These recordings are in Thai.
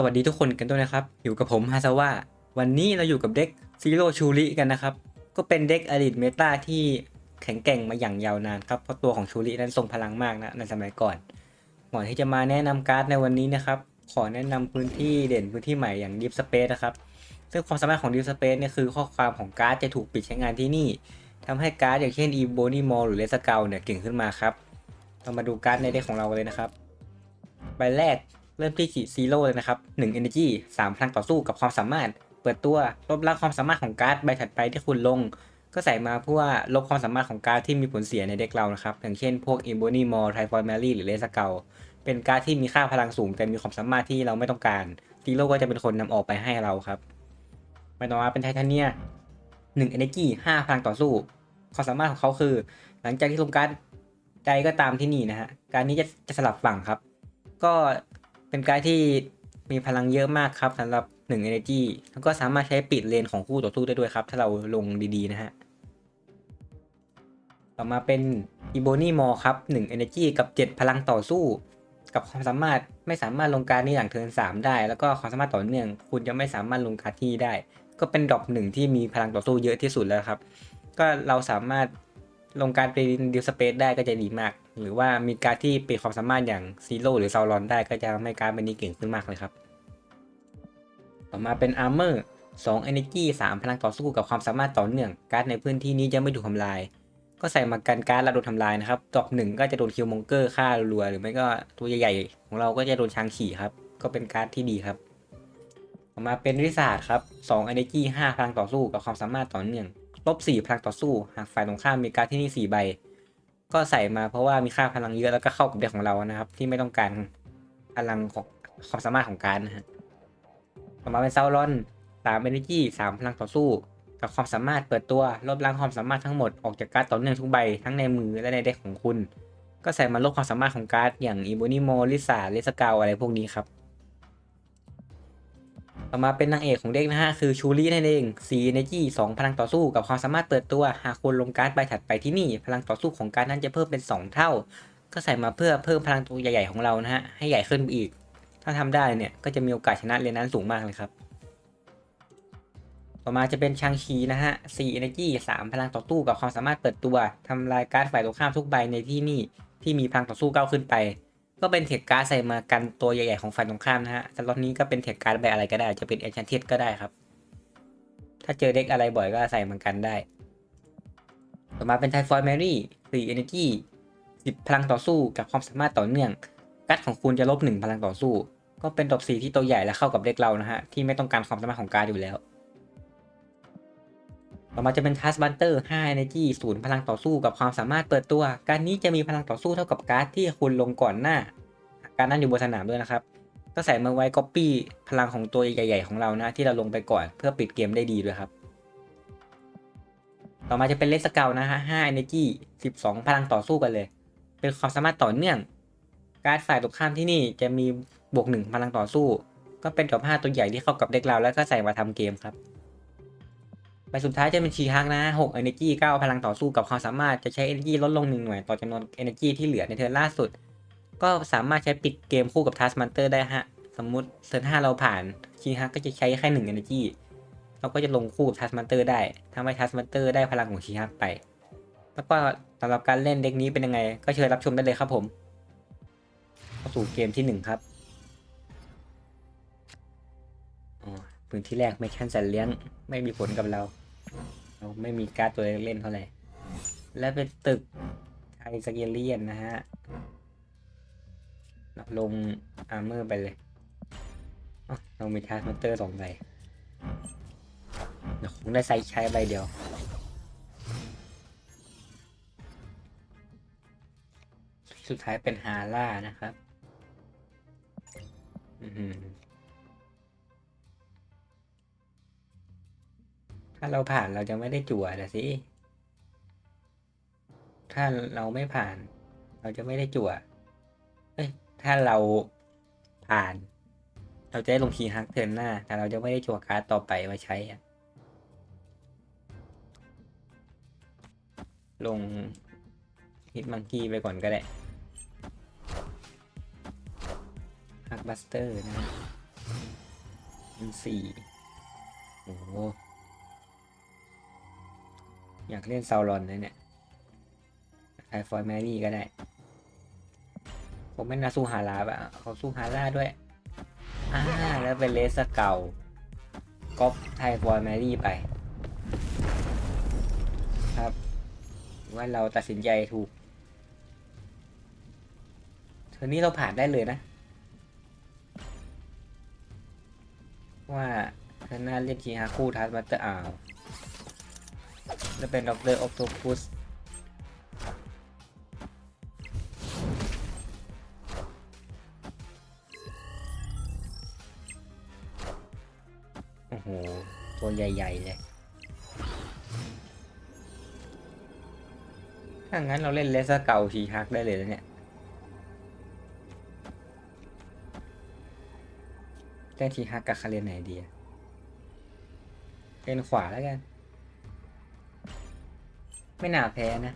สวัสดีทุกคนกันด้วยนะครับ อยู่กับผมฮาซาว่าวันนี้เราอยู่กับเด็กซีโร่ชูริกันนะครับ ก็เป็นเด็กอดีตเมตาที่แข็งแกร่งมาอย่างยาวนานครับ เพราะตัวของชูรินั้นทรงพลังมากนะในสมัยก่อน ก่อนที่จะมาแนะนำการ์ดในวันนี้นะครับ ขอแนะนำพื้นที่เด่นพื้นที่ใหม่อย่าง Deep Space นะครับ ซึ่งความสามารถของ Deep Space เนี่ยคือข้อความของการ์ดจะถูกปิดใช้งานที่นี่ทำให้การ์ดอย่างเช่น e b o n y m o หรือ r e s c a l เนี่ยเก่งขึ้นมาครับ เรามาดูการ์ดในเด็กของเราเลยนะครับ ใบแรก เริ่มที่ซีโร่เลยนะครับ1 Energy 3พลังต่อสู้กับความสามารถ เปิดตัวลบล้างความสามารถของการ์ดใบถัดไปที่คุณลง ก็ใส่มาเพื่อลบความสามารถของการ์ดที่มีผลเสียในเด็กเรานะครับ อย่างเช่นพวก e b o n y m o r t r i f o r m a r y หรือ r e s c a l เป็นการ์ดที่มีค่าพลังสูง แต่มีความสามารถที่เราไม่ต้องการซีโร่ก็จะเป็นคนนำออกไปให้เราครับใบต่อมาเป็นไทเทเนีย1 Energy 5พลังต่อสู้ ความสามารถของเขาคือ หลังจากที่ลงการ์ดใดก็ตามที่นี่นะฮะ การนี้จะจะสลับฝั่งครับ ก็ เป็นการที่มีพลังเยอะมากครับสำหรับ1 Energy แล้วก็สามารถใช้ปิดเลนของคู่ต่อสู้ได้ด้วยครับ ถ้าเราลงดีๆนะฮะ ต่อมาเป็น e b o n y m o r ครับ1 Energy กับ 7 พลังต่อสู้ กับความสามารถไม่สามารถลงการดนี้หลังเทิร์น3 ได้ แล้วก็ความสามารถต่อเนื่อง คุณจะไม่สามารถลงการที่ได้ ก็เป็นดรอปหนึ่งที่มีพลังต่อสู้เยอะที่สุดแล้วครับ ก็เราสามารถลงการเป็นดิวสเปซได้ก็จะดีมาก หรือว่ามีการดที่ปิดความสามารถอย่างซีโร่หรือซาวรอนได้ก็จะทำให้การดเป็นนี้เก่งขึ้นมากเลยครับ ต่อมาเป็นอาร์เมอร์2 Energy 3พลังต่อสู้กับความสามารถต่อเนื่องการ์ดในพื้นที่นี้จะไม่ถูกทำลาย ก็ใส่มากันการ์ดเราโดนทำลายนะครับดอกหนึ่งก็จะโดนคิวมงเกอร์ฆ่ารัวๆหรือไม่ก็ตัวใหญ่ๆของเราก็จะโดนช้างขี่ครับ ก็เป็นการ์ดที่ดีครับ ต่อมาเป็นริสาดครับ2 Energy 5พลังต่อสู้กับความสามารถต่อเนื่องลบ4พลังต่อสู้ หากฝ่ายตรงข้ามมีการ์ดที่นี่4ใบ ก็ใส่มาเพราะว่ามีค่าพลังเยอะแล้วก็เข้ากับเด็กของเรานะครับ ที่ไม่ต้องการพลังของความสามารถของการนะฮะต่อมาเป็นเซาวรอน3 Energy 3พลังต่อสู้ กับความสามารถเปิดตัวลบล้างความสามารถทั้งหมดออกจากการ์ดต่อเนื่องทุกใบทั้งในมือและในเด็กของคุณ ก็ใส่มาลบความสามารถของการ์ดอย่างอีโบนิโมลิซาเลสกาอะไรพวกนี้ครับ ต่อมาเป็นนางเอกของเด็กนะฮะคือชูรี่นั่นเอง4 Energy 2พลังต่อสู้กับความสามารถเปิดตัว หากคุณลงการ์ดใบถัดไปที่นี่ พลังต่อสู้ของการ์ดนั้นจะเพิ่มเป็น 2 เท่า ก็ใส่มาเพื่อเพิ่มพลังตัวใหญ่ๆของเรานะฮะให้ใหญ่ขึ้นอีก ถ้าทำได้เนี่ยก็จะมีโอกาสชนะเลนนั้นสูงมากเลยครับ ต่อมาจะเป็นชางชีนะฮะ4 Energy 3พลังต่อสู้กับความสามารถเปิดตัวทำลายการ์ดฝ่ายตรงข้ามทุกใบในที่นี่ที่มีพลังต่อสู้ก้าวขึ้นไป ก็เป็นเทคการ์ดใส่มากันตัวใหญ่ๆของฝ่ายตรงข้ามนะฮะสล็อตนี้ก็เป็นเทคการ์ดใบอะไรก็ได้จะเป็นเอ c ช a n นเทก็ได้ครับ ถ้าเจอเด็กอะไรบ่อยก็ใส่มันกันได้ ต่อมาเป็นไทฟอยแมรี่4 Energy 10พลังต่อสู้กับความสามารถต่อเนื่อง การ์ดของคุณจะลบ1พลังต่อสู้ ก็เป็นดอกสีที่ตัวใหญ่และเข้ากับเด็กเรานะฮะที่ไม่ต้องการความสามารถของการ์ดอยู่แล้ว ต่อมาจะเป็นทัสบันเตอร์5 Energy 0พลังต่อสู้กับความสามารถเปิดตัว การนี้จะมีพลังต่อสู้เท่ากับการ์ดที่คุณลงก่อนหน้า การนั้นอยู่บนสนามด้วยนะครับ ก็ใส่มาไว้ก๊อปปี้พลังของตัวใหญ่ๆของเรานะที่เราลงไปก่อนเพื่อปิดเกมได้ดีด้วยครับ ต่อมาจะเป็นเลสเกลนะฮะ5 Energy 12 พลังต่อสู้กันเลย เป็นความสามารถต่อเนื่อง การ์ดฝ่ายตรงข้ามที่นี่จะมีบวก1พลังต่อสู้ ก็เป็นกับ5ตัวใหญ่ที่เข้ากับเด็กเราแล้วก็ใส่มาทำเกมครับ ใบสุดท้ายจะเป็นชีฮักนะ6 Energy 9 พลังต่อสู้กับความสามารถจะใช้ Energy ลดลง 1 หน่วยต่อจำนวน Energy ที่เหลือในเทิร์นล่าสุด ก็สามารถใช้ปิดเกมคู่กับ Task Master ได้ฮะ สมมุติเทิร์น5เราผ่านชีฮักก็จะใช้แค่1 Energy เราก็จะลงคู่กับ Task Master ได้ทำให้ Task Master ได้พลังของชีฮักไป แล้วก็สำหรับการเล่นเด็กนี้เป็นยังไง ก็เชิญรับชมได้เลยครับผมเข้าสู่เกมที่ 1 ครับ พื้นที่แรกไม่แคนสันเลี้ยง ไม่มีผลกับเรา เราไม่มีการ์ดตัวเล่นเท่าไหร่ และเป็นตึกไทยสเกเลียนนะฮะเราลงอาร์เมอร์ไปเลยเรามีทาร์มอเตอร์สองใบเดี๋ยวคงได้ใช้ใช้ใบเดียวสุดท้ายเป็นฮาร่านะครับ อือ ถ้าเราผ่านเราจะไม่ได้จั่วนะสิ ถ้าเราไม่ผ่าน เราจะไม่ได้จั่ว เอ้ย ถ้าเราผ่าน เราจะได้ลงคีย์ฮักเทิร์นหน้า แต่เราจะไม่ได้จั่วการ์ดต่อไปมาใช้อะลงฮิตมังกี้ไปก่อนก็ได้ฮักบัสเตอร์นะเป็นสี่โอ้ อยากเล่นซาวรอนเลยเนี่ยไทฟอยแมรี่ก็ได้ ผมไม่นาสู้ฮาราบะเขาสู้ฮาร่าด้วย อ่า แล้วเป็นเลสเก่าก๊อปไทฟอยแมรี่ไป ครับ ว่าเราตัดสินใจถูกเทอนี้เราผ่านได้เลยนะ ว่าเธอหน้าเล่นทีฮาคู่ทัสมาสเตอร์อาว แล้วเป็นด็อกเตอร์ออคโตพุสโอ้โห ตัวใหญ่ ๆ เลย ถ้างั้นเราเล่นเลสเก่าชีฮักได้เลยแล้วเนี่ยเล่นทีฮักกับคาเรนไหนดีอะเล่นขวาแล้วกัน ไม่น่าแพ้นะ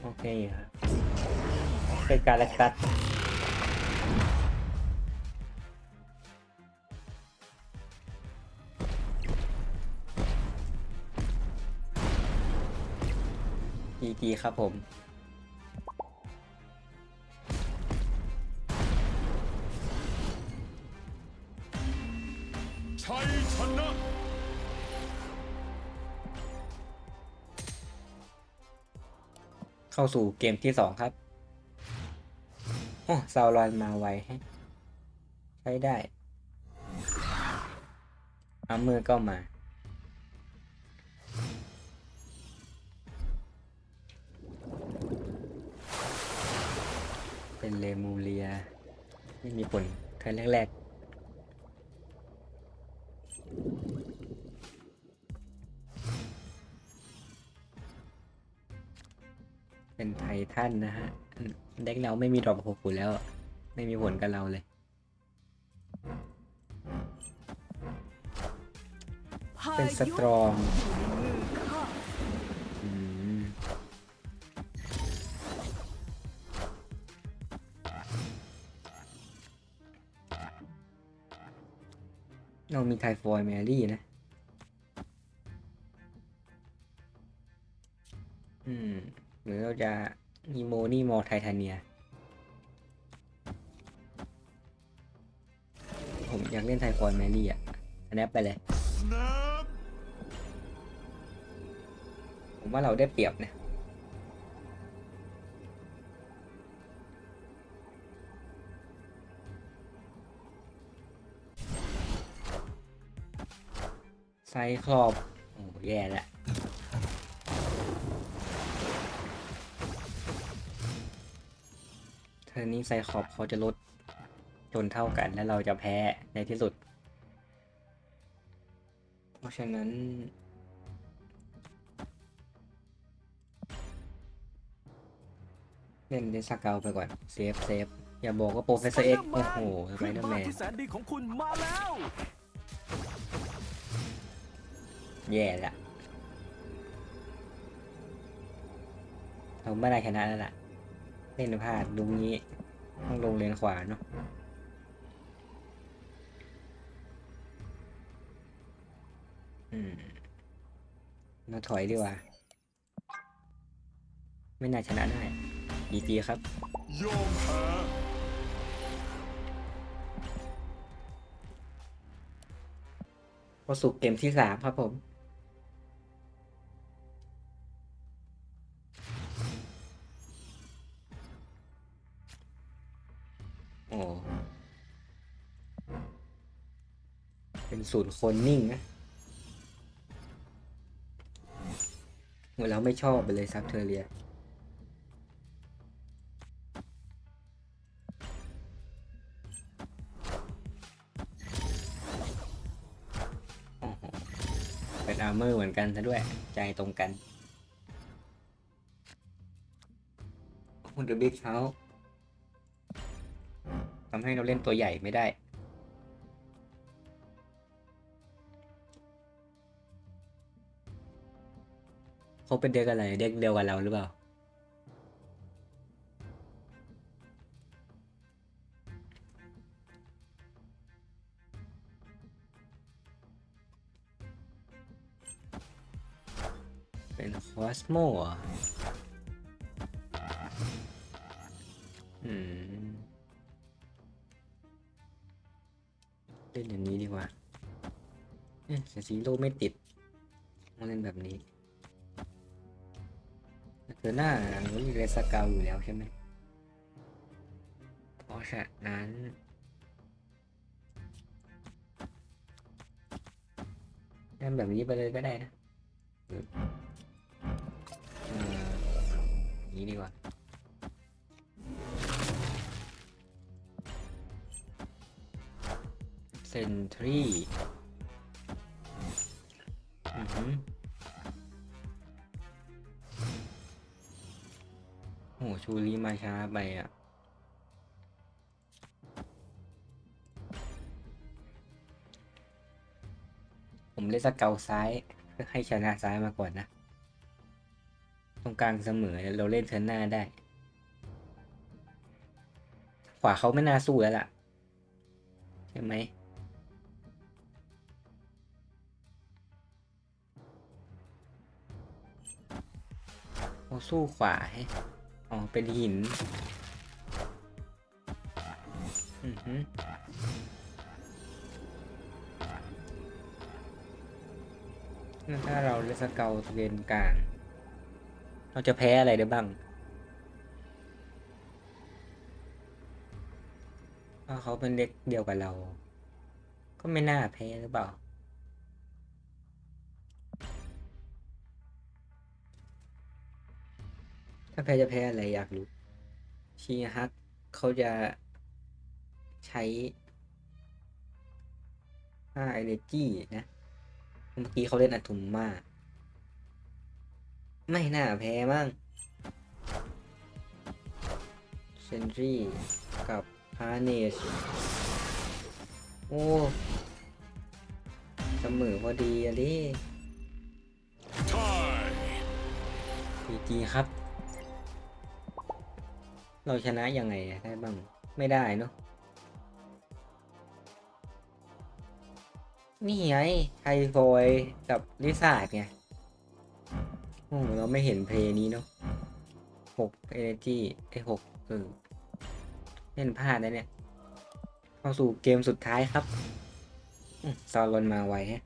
โอเคครับเป็นการละกัดดีดีครับผม ชัยชนะเข้าสู่เกมที่สองครับโอ้ซาวรอนมาไวให้ใช้ได้อามือก็มา เป็นเลมูเลีย ไม่มีผลเทิร์นแรกๆ เป็นไททันนะฮะ เด็กเราไม่มีดรอปหกอยู่แล้ว ไม่มีผลกับเราเลย เป็นสตรองเรามีไทฟอยแมรี่นะ จะมีโมนี่มอไททาเนีย ผมอยากเล่นไทฟอยแมรี่อะอันนี้ไปเลย ผมว่าเราได้เปรียบนะไซคลอบโอ้แย่และ เทอร์นี้ไซคลอบเขาจะลดจนเท่ากันแล้วเราจะแพ้ในที่สุด เพราะฉะนั้น เล่นเดสกาวไปก่อนเซฟเซฟอย่าบอกว่าโปรเฟสเซอร์เอ็กโอ้โหสไปเดอร์แมนที่แสนดีของคุณมาแล้วแย่ละเราไม่ได้ชนะแล้วล่ะ เล่นพลาดดูงี้ ต้องลงเลนขวาเนาะเราถอยดีกว่า ไม่น่าชนะได้ดีจีครับยอมแพ้พอสู่เกมที่สามครับผม ศูนย์คนนิ่งนะเมือนเราไม่ชอบไปเลยซับเทอเรียเป็นอาร์เมอร์เหมือนกันซะด้วย ใจตรงกันคุณเดอะบิ๊กเฮาทำให้เราเล่นตัวใหญ่ไม่ได้ เขาเป็นเด็กอะไร เด็กเดียวกับเราหรือเปล่า เป็นคอสโมอะอืมเล่นอย่างนี้ดีกว่าเสียสีโลไม่ติด เธอหน้าเรามีเรสกาวอยู่แล้วใช่ไหมเพราะฉะนั้นเล่นแบบนี้ไปเลยก็ได้นะอย่างนี้ดีกว่าเซนทรี ชูรีมาช้าไปอะ ผมเล่นสเกลซ้ายเพื่อให้ชนะซ้ายมาก่อนนะ ตรงกลางเสมอเราเล่นเทิร์นหน้าได้ ขวาเขาไม่น่าสู้แล้วล่ะ ใช่ไหมเขาสู้ขวาให้ อ๋อ เป็นหินอือหือนั่นถ้าเราเลสเกลเลนกลาง เราจะแพ้อะไรได้บ้างเพราะเขาเป็นเด็กเดียวกับเรา ก็ไม่น่าแพ้หรือเปล่า ถ้าแพ้จะแพ้อะไรอยากรู้ชีฮักเขาจะใช้5 energy นะ เมื่อกี้เขาเล่นอะตุมมาไม่น่าแพ้มั้งเซนทรีกับพาเนชโอ้เสมอพอดีอะดิทายพีจีครับ เราชนะยังไงได้บ้าง ไม่ได้เนาะนี่ไงไทโฟยกับลิซ่าไงโอ้เราไม่เห็นเพลย์นี้เนาะหกเอเนจีไอหกเออเล่นพลาดนะเนี่ย เข้าสู่เกมสุดท้ายครับอซอลอนมาไวแฮะ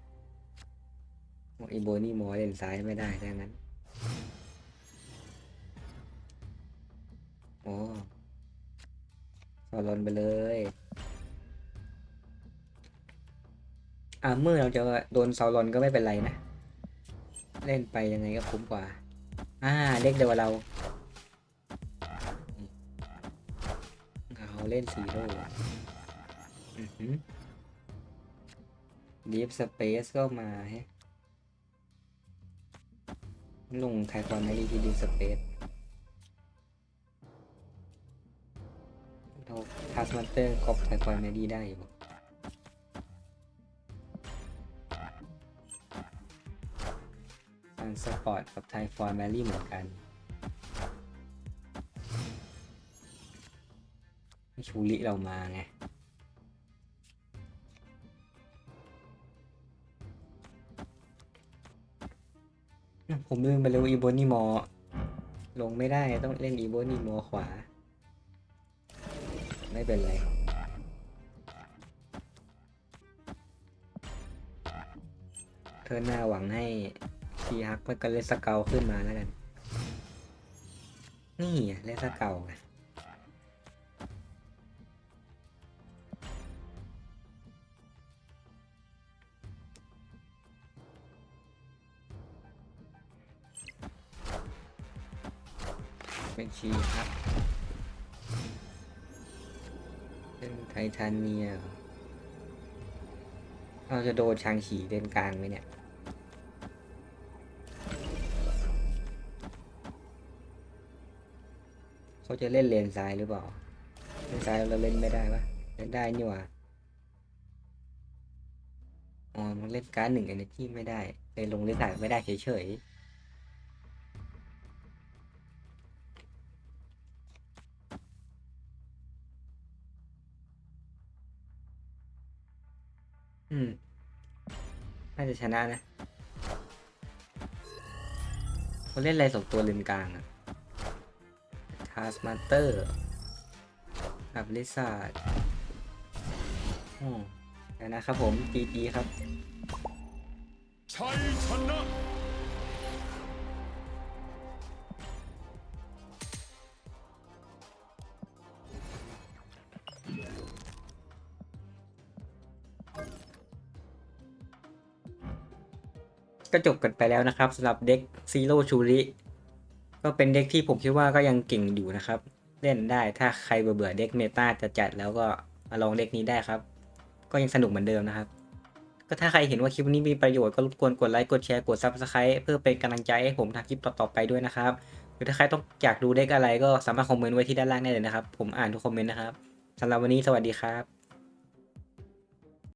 โออีโบนี่มอเล่นซ้ายไม่ได้ดังนั้น อ้ซอลอนไปเลยอ่าเมื่อเราจะโดนซอลอนก็ไม่เป็นไรนะ เล่นไปยังไงก็คุ้มกว่า อ่าเด็กเดียวเราเขาเล่นซีโร่อือหือดีฟสเปซก็มาฮะลงไทคอนไม่ดีที่ดีสเปซ มาสเตอร์กอบไทคอยเมดี้ได้อยู่อันสปอร์ตกับไทฟอยแมรี่เหมือนกันชูริเรามาไงผมลืมไปเลยว่าอีโบนี่มอ ลงไม่ได้ต้องเล่นอีโบนี่มอขวา ไม่เป็นไรเธอหน้าหวังให้ชีฮักแล้วก็เลสเกาขึ้นมาแล้วกัน นี่เลสเกาไงเป็นชีฮัก ททานเนียเราจะโดนชางฉีเดินกลางไหมเนี่ย เขาจะเล่นเลนซ้ายหรือเปล่า เลนซ้ายเราเล่นไม่ได้ปะเล่นได้นี่หว่าอ๋อมันเล่นการ์ดหนึ่ง energy ไม่ได้เลยลงเลนสายไม่ได้เฉยๆ อืม น่าจะชนะนะเขาเล่นอะไรสองตัวริมกลางอะทาสมาเตอร์กับลิซ่าอืมแล้นะครับผม GG ครับ ชัยชนะ ก็จบกันไปแล้วนะครับสำหรับเด็กซีโร่ชูริก็เป็นเด็กที่ผมคิดว่าก็ยังเก่งอยู่นะครับ เล่นได้ถ้าใครเบื่อเบื่อๆเด็กเมตาจะจัดแล้วก็มาลองเด็กนี้ได้ครับ ก็ยังสนุกเหมือนเดิมนะครับ ก็ถ้าใครเห็นว่าคลิปนี้มีประโยชน์ก็รบกวนกดไลค์กดแชร์กด Subscribe เพื่อเป็นกำลังใจให้ผมทำคลิปต่อๆไปด้วยนะครับหรือถ้าใครต้องอยากดูเด็กอะไรก็สามารถคอมเมนต์ไว้ที่ด้านล่างได้เลยนะครับ ผมอ่านทุกคอมเมนต์นะครับสำหรับวันนี้สวัสดีครับ